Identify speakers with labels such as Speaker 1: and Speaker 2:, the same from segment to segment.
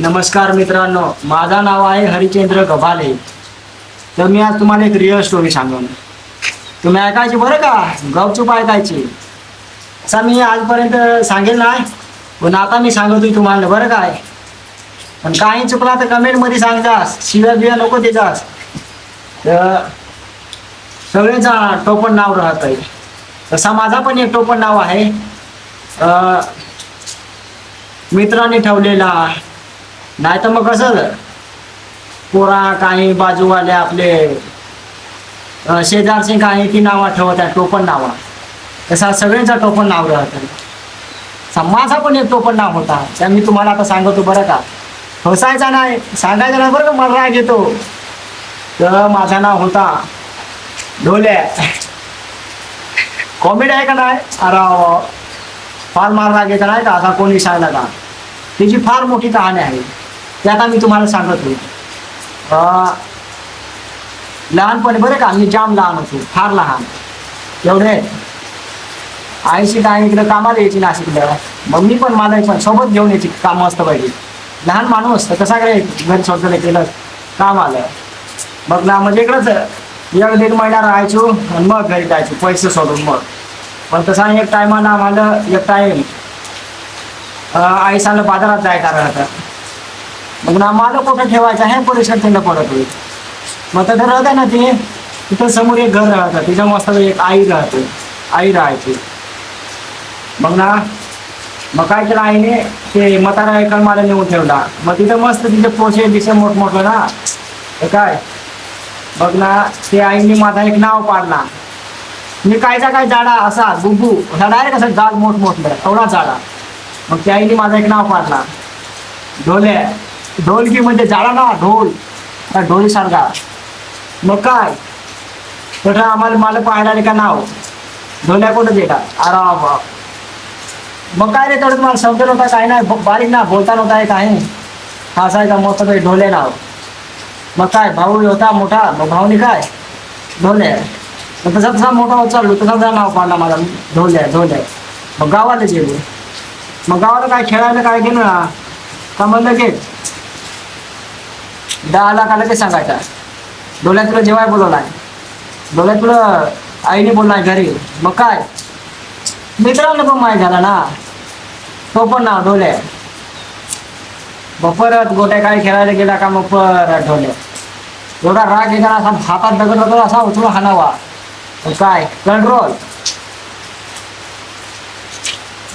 Speaker 1: नमस्कार मित्रांनो माझं नाव आहे हरिचंद्र गभाले तर मी आज तुम्हाला एक रिअल स्टोरी सांगून. तुम्ही ऐकायची बरं का? गपचूप ऐकायची. असा मी आजपर्यंत सांगेल नाही पण आता मी सांगतोय तुम्हाला बरं काय? पण काही चुकला तर कमेंटमध्ये सांगतास शिव्या बिव्या नको देतास. तर सगळेचा टोपण नाव राहत आहे. तसा माझा पण एक टोपण नाव आहे. मित्राने ठेवलेला नाही तर मग कसं? पोरा काही बाजूवाले आपले शेजारचे काही ती नावं ठेवत आहे टोपण नावा. तसा सगळ्यांचा टोपण नाव राहतं. माझा पण एक टोपण नाव होता. त्या मी तुम्हाला आता सांगतो बरं का. हसायचा नाही सांगायचा नाही बरं का मला राग येतो. तर माझा नाव होता ढोले. कॉमेडी आहे का नाही? अरे फार मार राग येता नाही का? असा कोणी सांगला का? तिची फार मोठी कहाणी आहे. ते आता मी तुम्हाला सांगत होईल अं, लहानपणी बरं का मी जाम लहान होतो फार लहान. एवढे आईशी काय इकडं कामाला यायची नाशिकला. मग मी पण मला पण सोबत घेऊन यायची कामं असतं पाहिजे लहान माणूस तर कसा काय घरी सोडलं केलं काम आलं मग ना म्हणजे इकडंच एक दीड महिना राहायचो आणि मग घरी जायचो पैसे सोडून मग. पण तसा एक टायमाला आम्हाला एक टाईम आई सांगलं बाजारात जाय कारण आता. मग ना मला कुठं ठेवायचं हे परिसर त्यांना पडत होईल. मग तर राहतं ना ते तिथं समोर एक घर राहतं तिच्या मस्त एक आई राहते आई राहायची. मग ना मग काय केलं आईने ते मतारा एका मला नेऊन ठेवला. मग तिथं मस्त तिथे पोचे दिसे मोठमोठं ना हे काय? बघ ना ते आईने माझा एक नाव पाडला. मी कायचा काय जाडा असा बुबू असा डायरेक्ट असं जाड मोठमोठलं एवढा जाडा. मग त्या आईने माझा एक नाव पाडला. ढोले ढोलकी म्हणजे जाळा ना ढोल. ढोल ढोलीसारखा मग काय? कुठं आम्हाला मला पाहायला नाही का नाव? ढोल्या कुठं देता अरे बाबा मग काय रे तेवढं तुम्हाला शब्द नव्हता काय नाही बारीक ना बोलता नव्हता काय आहे. हसायचा मस्त काही ढोले नाव. मग काय भाऊ होता मोठा मग भाऊनी काय? ढोले मग तसा तसा मोठा होत चाललो तसा तसा नाव पाडला माझा ढोले ढोले मग गावाला गेलो. मग गावाला काय खेळायला काय गेलो ना का म्हणलं लगेच दहा लाख आलं ते सांगायचा. डोल्यात तुला जेवाय बोलवलाय डोल्यात तुला आईने बोललाय घरी. मग काय? मित्रांना पण माहीत झाला ना. तो पण ना ढोले मग परत गोट्या काही खेळायला गेला का मग परत ढोले एवढा राग येताना असा हातात दगड दगड असा उचलून हाणावा. काय? कंट्रोल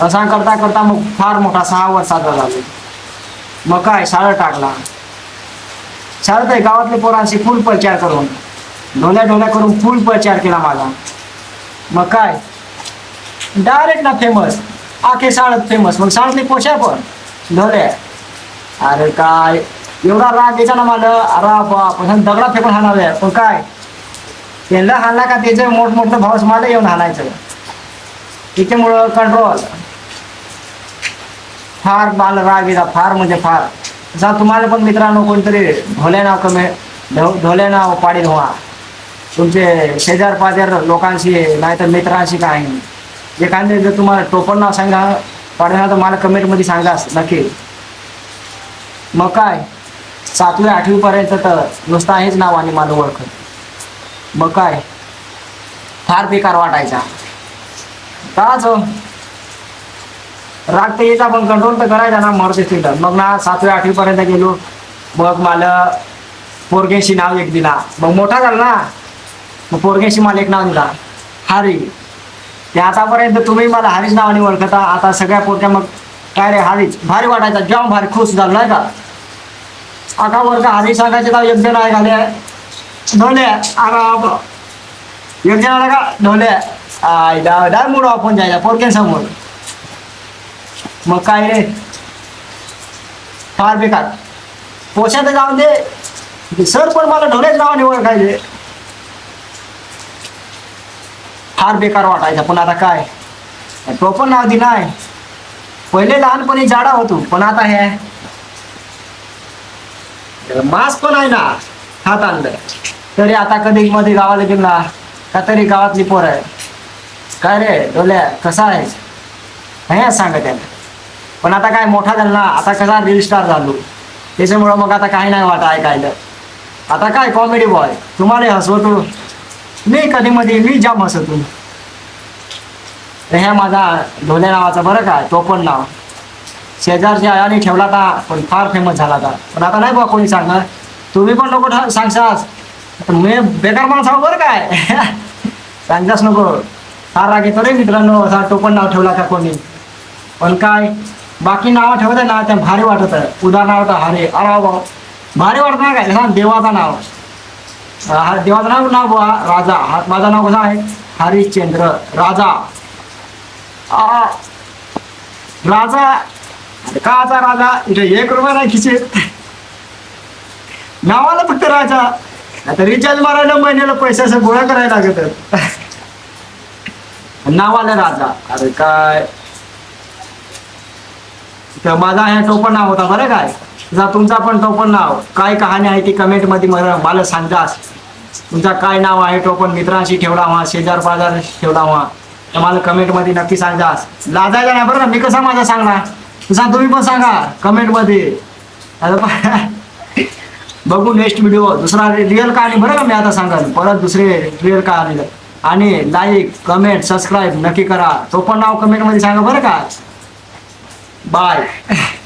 Speaker 1: असा करता करता मग फार मोठा सहा वर्षाचा झालो. मग काय? शाळा टाकला. शाळेत आहे गावातल्या पोरांशी फुल प्रचार करून ढोल्या ढोल्या करून फुल प्रचार केला माझा. मग काय? डायरेक्ट ना फेमस आखे शाळेत फेमस मग शाळेतली पोशा पण ढोल्या. अरे काय? एवढा राग यायचा ना मला. अरा बाप दगडा फेकून हाणावे पण काय? त्यांना हाणला का त्याचं? मोठमोठं भाऊस मला येऊन हाणायचं. त्याच्यामुळं कंट्रोल फार मला राग येतात फार म्हणजे फार. जा तुम्हाला पण मित्रांनो कोणतरी ढोले नाव कमी ढो- ढोले नाव पाडील व्हा. तुमचे शेजार पाजार लोकांशी नाहीतर मित्रांशी काय एखाद्या जर तुम्हाला टोपण नाव सांगा पाडणार तर मला कमेंटमध्ये सांगास नक्की. मग काय? सातवी आठवीपर्यंत तर नुसतं हेच नाव आणि मला ओळखत मग काय? फार बेकार वाटायचा. का हो? राग तर यायचा पण कंट्रोल तर करायचा ना मरते तिथं मग ना सातवी आठवीपर्यंत गेलो. मग मला पोरगेशी नाव एक दिला. मग मोठा झाला ना. मग पोरगेशी मला एक नाव दिला. हरी. ते आतापर्यंत तुम्ही मला हरीच नावाने ओळखता. आता सगळ्या पोरक्या मग काय रे हरीच. भारी वाटायचा. जेव्हा भारी खुश झालो नाही का? आका वर्ग हरी सांगायचे नाव एक जण आहे घाले ढोले. अरा एक जण आला का? ढोले. आय डाय डाय मुडो आपण जायचा पोरक्यांसमोर मग काय रे? फार बेकार. पोशात जाऊन दे. सर पण मला ढोलेच नावाने ओळखायचे. फार बेकार वाटायचा पण आता काय? तो पण नाव दिला आहे. पहिले लहानपणी जाडा होतो पण आता हे मास्क पण आहे ना हात आणलं. तरी आता कधी मध्ये गावाला गेला का तरी गावातली पोर आहे. काय रे डोल्या कसा आहे हे सांगा त्यांना. पण आता काय मोठा झाला ना आता कसा रील स्टार झालो. त्याच्यामुळं मग आता काही नाही वाटत ऐकायला. आता काय कॉमेडी बॉय तुम्हाला हसवतो. मी कधी मध्ये मी जाम हसवतो ह्या माझा ढोल्या नावाचा बरं काय तो पण नाव. शेजारच्या आयाने ठेवला होता पण फार फेमस झाला होता. पण आता नाही बा कोणी सांगणार. तुम्ही पण नको ठा- सांगसास मी बेकार माणूस आहो बरं काय. सांगताच नको. फार राग येतो रे मित्रांनो असा तो पण नाव ठेवला का कोणी. पण काय? बाकी नावं ठेवत ना त्या भारी वाटत आहे. उदाहरणार्थ हरे. अराव भाऊ भारी वाटत नाही काय हा देवाचं नाव. हा देवाचं नाव नाव बुवा? राजा. हा माझं नाव कसं आहे? हरिश्चंद्र. राजा. राजा. अरे काचा राजा? इथे एक रुपया नाही खिचेत. नावाला फक्त राजा. आता रिचार्ज मारायला महिन्याला पैसे असं गोळा करायला लागत नावाला राजा. अरे काय? तर माझा ह्या टोपण नाव होता बरं काय? जा तुमचा पण टोपण नाव. काय कहाणी आहे ती कमेंटमध्ये मला मला सांगास तुमचा काय नाव आहे टोपण मित्रांशी ठेवला व्हा शेजार बाजार ठेवला व्हा. तर मला कमेंटमध्ये नक्की सांगास लाजायला नाही बरं का? मी कसा माझा सांगणार? तसा तुम्ही पण सांगा कमेंटमध्ये. बघू नेक्स्ट व्हिडिओ दुसरा रिअल कहाणी बरं का मी आता सांगाल परत दुसरे रिअल कहाणी. आणि लाईक कमेंट सबस्क्राईब नक्की करा. तो पण नाव कमेंटमध्ये सांगा बरं का? बाय